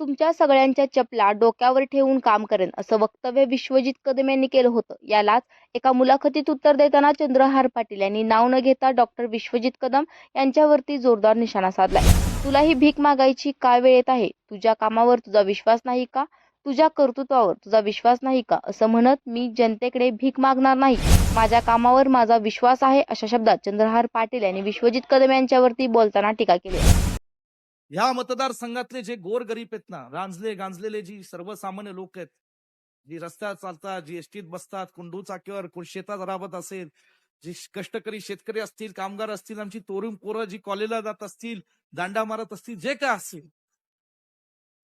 तुमच्या सगळ्यांच्या चपला डोक्यावर ठेवून काम करेन असं वक्तव्य विश्वजित कदम यांनी केलं होतं. यालाच एका मुलाखतीत उत्तर देताना चंद्रहार पाटील यांनी नाव न घेता डॉक्टर विश्वजित कदम यांच्यावरती जोरदार निशाणा साधलाय. तुला ही भीक मागायची काय वेळ येत आहे? तुझ्या कामावर तुझा विश्वास नाही का? तुझ्या कर्तृत्वावर तुझा विश्वास नाही का? असं म्हणत मी जनतेकडे भीक मागणार नाही. माझ्या कामावर माझा विश्वास आहे अशा शब्दात चंद्रहार पाटील यांनी विश्वजित कदम यांच्यावरती बोलताना टीका केली. ह्या मतदारसंघातले जे गोरगरीब आहेत ना रांजले गांजलेले जी सर्वसामान्य लोक आहेत जी रस्त्यावर चालतात जी एसटीत बसतात कुंडू चाकीवर शेतात राबत असेल जी कष्टकरी शेतकरी असतील कामगार असतील आमची तोरून पोरं जी कॉलेजला जात असतील दांडा मारत असतील जे काय असेल.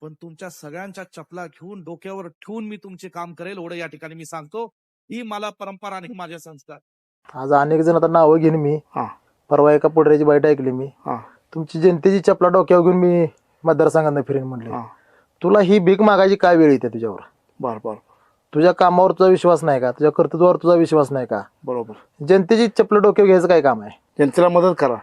पण तुमच्या सगळ्यांच्या चपला घेऊन डोक्यावर ठेवून मी तुमचे काम करेल एवढं या ठिकाणी मी सांगतो. ही मला परंपरा आणि माझे संस्कार. आज अनेक जण आता नावं घेईन मी. हा. परवा एका पुढऱ्याची बाईट ऐकली मी. हा. तुमची जनतेची चपला डोक्यावर घेऊन मी मतदारसंघात फिरेन म्हणले. हा. तुला ही भीक मागायची काय वेळ येते तुझ्यावर? बर बर. तुझ्या कामावर तुझा विश्वास नाही का? तुझ्या कर्तृत्वावर तुझा विश्वास नाही का? बरोबर. जनतेची चपला डोक्यावर घ्यायचं काय काम आहे? जनतेला मदत करा.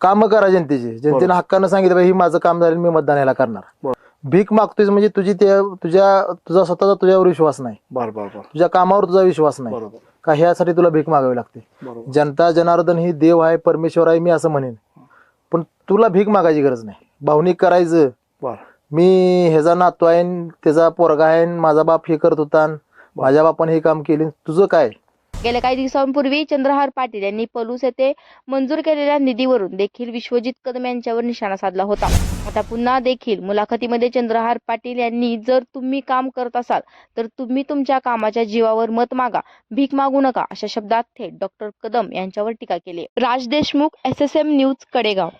काम करा जनतेची. जनतेनं. हक्कानं सांगितलं "बाई, ही माझं काम झालं मी मतदान याला करणार. भीक मागतोय म्हणजे तुझी त्या तुझ्या तुझा स्वतःचा तुझ्यावर विश्वास नाही. बर बर बर. तुझ्या कामावर तुझा विश्वास नाही. बरोबर. का ह्यासाठी तुला भीक मागावी लागते? बरोबर. जनता जनार्दन ही देव आहे परमेश्वर आहे मी असं म्हणेन. पण तुला भीक मागायची गरज नाही. भावनिक करायचं. मी ह्याचा नातू आहे त्याचा पोरगा आहे माझा बाप हे करत होता माझ्या बापाने हे काम केले. तुझं काय? गेल्या काही दिवसांपूर्वी चंद्रहार पाटील यांनी पलूस येथे मंजूर केलेल्या निधीवरून देखील विश्वजित कदम यांच्यावर निशाणा साधला होता. आता पुन्हा देखील मुलाखतीमध्ये चंद्रहार पाटील यांनी जर तुम्ही काम करत असाल तर तुम्ही तुमच्या कामाच्या जीवावर मत मागा भीक मागू नका अशा शब्दात थेट डॉक्टर कदम यांच्यावर टीका केली. Raj Deshmukh S S M news Kadegaon.